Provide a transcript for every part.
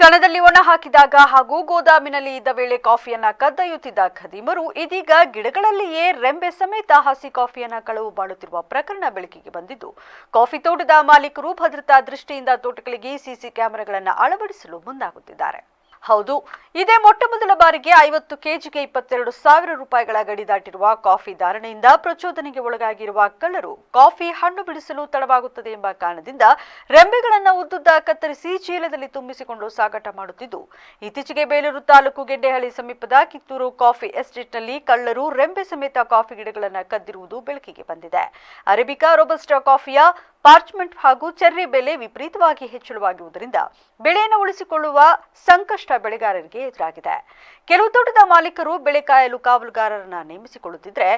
ಕಣದಲ್ಲಿ ಒಣ ಹಾಕಿದಾಗ ಹಾಗೂ ಗೋದಾಮಿನಲ್ಲಿ ಇದ್ದ ವೇಳೆ ಕಾಫಿಯನ್ನ ಕದ್ದೊಯ್ಯುತ್ತಿದ್ದ ಖದೀಮರು, ಇದೀಗ ಗಿಡಗಳಲ್ಲಿಯೇ ರೆಂಬೆ ಸಮೇತ ಹಸಿ ಕಾಫಿಯನ್ನ ಕಳವು ಮಾಡುತ್ತಿರುವ ಪ್ರಕರಣ ಬೆಳಕಿಗೆ ಬಂದಿದ್ದು, ಕಾಫಿ ತೋಟದ ಮಾಲೀಕರು ಭದ್ರತಾ ದೃಷ್ಟಿಯಿಂದ ತೋಟಗಳಿಗೆ ಸಿಸಿ ಕ್ಯಾಮೆರಾಗಳನ್ನು ಅಳವಡಿಸಲು ಮುಂದಾಗುತ್ತಿದ್ದಾರೆ. ಹೌದು. ಇದೇ ಮೊಟ್ಟ ಮೊದಲ ಬಾರಿಗೆ ಐವತ್ತು ಕೆಜಿಗೆ ಇಪ್ಪತ್ತೆರಡು ಸಾವಿರ ರೂಪಾಯಿಗಳ ಗಡಿ ದಾಟಿರುವ ಕಾಫಿ ಧಾರಣೆಯಿಂದ ಪ್ರಚೋದನೆಗೆ ಒಳಗಾಗಿರುವ ಕಳ್ಳರು ಕಾಫಿ ಹಣ್ಣು ಬಿಡಿಸಲು ತಡವಾಗುತ್ತದೆ ಎಂಬ ಕಾರಣದಿಂದ ರೆಂಬೆಗಳನ್ನು ಉದ್ದುದ್ದ ಕತ್ತರಿಸಿ ಚೀಲದಲ್ಲಿ ತುಂಬಿಸಿಕೊಂಡು ಸಾಗಾಟ ಮಾಡುತ್ತಿದ್ದು, ಇತ್ತೀಚೆಗೆ ಬೇಲೂರು ತಾಲೂಕು ಗೆಡ್ಡೆಹಳ್ಳಿ ಸಮೀಪದ ಕಿತ್ತೂರು ಕಾಫಿ ಎಸ್ಟೇಟ್ನಲ್ಲಿ ಕಳ್ಳರು ರೆಂಬೆ ಸಮೇತ ಕಾಫಿ ಗಿಡಗಳನ್ನು ಕದ್ದಿರುವುದು ಬೆಳಕಿಗೆ ಬಂದಿದೆ. ಅರೇಬಿಕಾ ರೋಬಸ್ಟಾ ಕಾಫಿಯ ಪಾರ್ಚ್ಮೆಂಟ್ ಹಾಗೂ ಚೆರ್ರಿ ಬೆಲೆ ವಿಪರೀತವಾಗಿ ಹೆಚ್ಚಳವಾಗಿರುವುದರಿಂದ ಬೆಳೆಯನ್ನು ಉಳಿಸಿಕೊಳ್ಳುವ ಸಂಕಷ್ಟ ಬೆಳೆಗಾರರಿಗೆ ಎದುರಾಗಿದೆ. ಕೆಲವು ತೋಟದ ಮಾಲೀಕರು ಬೆಳೆ ಕಾಯಲು ಕಾವಲುಗಾರರನ್ನ ನೇಮಿಸಿಕೊಳ್ಳುತ್ತಿದ್ರೆ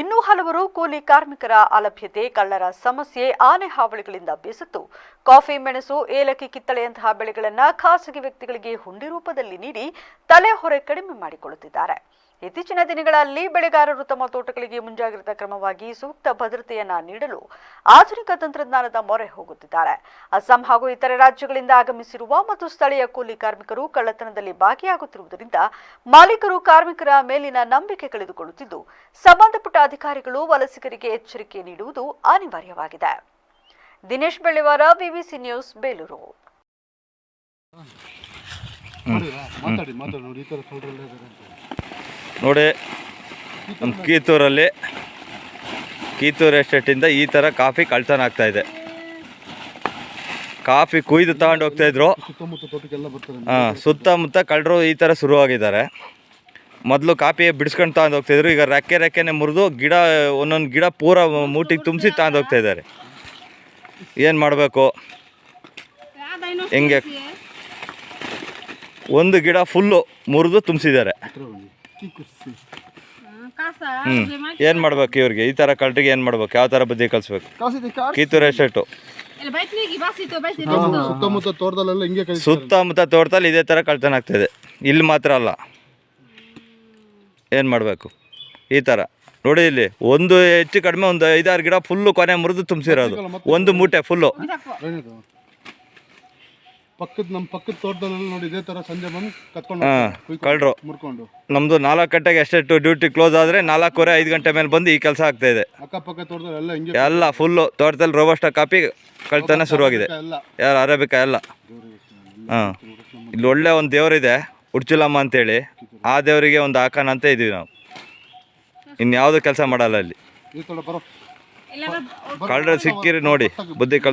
ಇನ್ನೂ ಹಲವರು ಕೂಲಿ ಕಾರ್ಮಿಕರ ಅಲಭ್ಯತೆ, ಕಳ್ಳರ ಸಮಸ್ಯೆ, ಆನೆ ಹಾವಳಿಗಳಿಂದ ಬೇಸತ್ತು. ಕಾಫಿ, ಮೆಣಸು, ಏಲಕ್ಕಿ, ಕಿತ್ತಳೆಯಂತಹ ಬೆಳೆಗಳನ್ನು ಖಾಸಗಿ ವ್ಯಕ್ತಿಗಳಿಗೆ ಹುಂಡಿ ರೂಪದಲ್ಲಿ ನೀಡಿ ತಲೆ ಹೊರೆ ಕಡಿಮೆ ಮಾಡಿಕೊಳ್ಳುತ್ತಿದ್ದಾರೆ. ಇತ್ತೀಚಿನ ದಿನಗಳಲ್ಲಿ ಬೆಳೆಗಾರರು ತಮ್ಮ ತೋಟಗಳಿಗೆ ಮುಂಜಾಗ್ರತಾ ಕ್ರಮವಾಗಿ ಸೂಕ್ತ ಭದ್ರತೆಯನ್ನ ನೀಡಲು ಆಧುನಿಕ ತಂತ್ರಜ್ಞಾನದ ಮೊರೆ ಹೋಗುತ್ತಿದ್ದಾರೆ. ಅಸ್ಸಾಂ ಹಾಗೂ ಇತರೆ ರಾಜ್ಯಗಳಿಂದ ಆಗಮಿಸಿರುವ ಮತ್ತು ಸ್ಥಳೀಯ ಕೂಲಿ ಕಾರ್ಮಿಕರು ಕಳ್ಳತನದಲ್ಲಿ ಭಾಗಿಯಾಗುತ್ತಿರುವುದರಿಂದ ಮಾಲೀಕರು ಕಾರ್ಮಿಕರ ಮೇಲಿನ ನಂಬಿಕೆ ಕಳೆದುಕೊಳ್ಳುತ್ತಿದ್ದು ಸಂಬಂಧಪಟ್ಟ ಅಧಿಕಾರಿಗಳು ವಲಸಿಗರಿಗೆ ಎಚ್ಚರಿಕೆ ನೀಡುವುದು ಅನಿವಾರ್ಯವಾಗಿದೆ. Dinesh Belliwara BBC news Belur. ಮಾತಾಡಿ ಮಾತಾಡಿ ನೋಡಿ ಈ ಥರ ಕಳ್ಳರೆಲ್ಲ ಇದ್ದಾರೆ ಅಂತ. ನೋಡಿ ನಮ್ಮ ಕೀತೂರಲ್ಲಿ ಕೀತೂರು ಎಸ್ಟೇಟಿಂದ ಈ ಥರ ಕಾಫಿ ಕಳ್ತನ ಇದೆ. ಕಾಫಿ ಕುಯ್ದು ತಗೊಂಡು ಹೋಗ್ತಾ ಇದ್ರು. ಸುತ್ತಮುತ್ತ ತೋಟಕ್ಕೆಲ್ಲ ಬರ್ತಾರೆ ಹಾಂ, ಸುತ್ತಮುತ್ತ ಕಳ್ಳರು ಈ ಥರ ಶುರುವಾಗಿದ್ದಾರೆ. ಮೊದಲು ಕಾಫಿ ಬಿಡಿಸ್ಕೊಂಡು ತಗೊಂಡು ಹೋಗ್ತಾಯಿದ್ರು ಈಗ ರೆಕ್ಕೆ ರೆಕ್ಕೆನೆ ಮುರಿದು ಗಿಡ, ಒಂದೊಂದು ಗಿಡ ಪೂರ ಮೂಟಿಗೆ ತುಂಬಿಸಿ ತಗೊಂಡು ಹೋಗ್ತಾ ಇದ್ದಾರೆ. ಏನು ಮಾಡಬೇಕು? ಹೆಂಗೆ ಒಂದು ಗಿಡ ಫುಲ್ಲು ಮುರಿದು ತುಂಬಿಸಿದ್ದಾರೆ. ಹ್ಞೂ ಏನು ಮಾಡ್ಬೇಕು ಇವ್ರಿಗೆ? ಈ ಥರ ಕಲ್ಟ್ರಿಗೆ ಏನು ಮಾಡ್ಬೇಕು? ಯಾವ ಥರ ಬುದ್ಧಿ ಕಲಿಸ್ಬೇಕು? ಕಿತ್ತೂರು ಎಸ್ಟೇಟು ಸುತ್ತಮುತ್ತ ತೋಟದಲ್ಲೆಲ್ಲ ಹಿಂಗೆ ಸುತ್ತಮುತ್ತ ತೋಟದಲ್ಲಿ ಇದೇ ಥರ ಕಳ್ತನ ಆಗ್ತಾಯಿದೆ ಇಲ್ಲಿ ಮಾತ್ರ ಅಲ್ಲ. ಏನು ಮಾಡಬೇಕು? ಈ ಥರ ನೋಡಿ ಇಲ್ಲಿ ಒಂದು ಹೆಚ್ಚು ಕಡಿಮೆ ಒಂದು ಐದಾರು ಗಿಡ ಫುಲ್ಲು ಕೊನೆ ಮುರಿದು ತುಂಬಿಸಿರೋದು. ಒಂದು ಮೂಟೆ ಫುಲ್ಲು ಪಕ್ಕದ ನಮ್ಮ ಪಕ್ಕದ ತೋಟದಲ್ಲಿ ನೋಡಿ ಇದೇ ತರ ಸಂಜೆ ಬಂದು ಕತ್ಕೊಂಡು ಕಳ್ಳರು ಮುರ್ಕೊಂಡು. ನಮ್ಮದು ನಾಲ್ಕು ಗಂಟೆಗೆ ಎಷ್ಟೆಷ್ಟು ಡ್ಯೂಟಿ ಕ್ಲೋಸ್ ಆದ್ರೆ ನಾಲ್ಕೂವರೆ ಐದು ಗಂಟೆ ಮೇಲೆ ಬಂದು ಈ ಕೆಲಸ ಆಗ್ತಾಯಿದೆ ಅಕ್ಕಪಕ್ಕ ತೋಟದಲ್ಲೆಲ್ಲ ಹಿಂಗೆ ಎಲ್ಲ ಫುಲ್ಲು ತೋಟದಲ್ಲಿ ರೋಬಸ್ಟ ಕಾಪಿ ಕಳ್ತನ ಶುರುವಾಗಿದೆ. ಯಾರು ಅರೇಬಿಕಾ ಎಲ್ಲ. ಹಾಂ. ಇಲ್ಲಿ ಒಳ್ಳೆ ಒಂದು ದೇವರಿದೆ ಉಡ್ಚುಲಮ್ಮ ಅಂತೇಳಿ. ಆ ದೇವರಿಗೆ ಒಂದು ಹಾಕೋಣ ಅಂತ ಇದೀವಿ ನಾವು. ಇನ್ಯಾವುದು ಕೆಲಸ ಮಾಡಲ್ಲ ಅಲ್ಲಿ. ಕಳ್ಳರು ಸಿಕ್ಕಿರಿ ನೋಡಿ ಬುದ್ಧಿ ಕಲ್ಸ್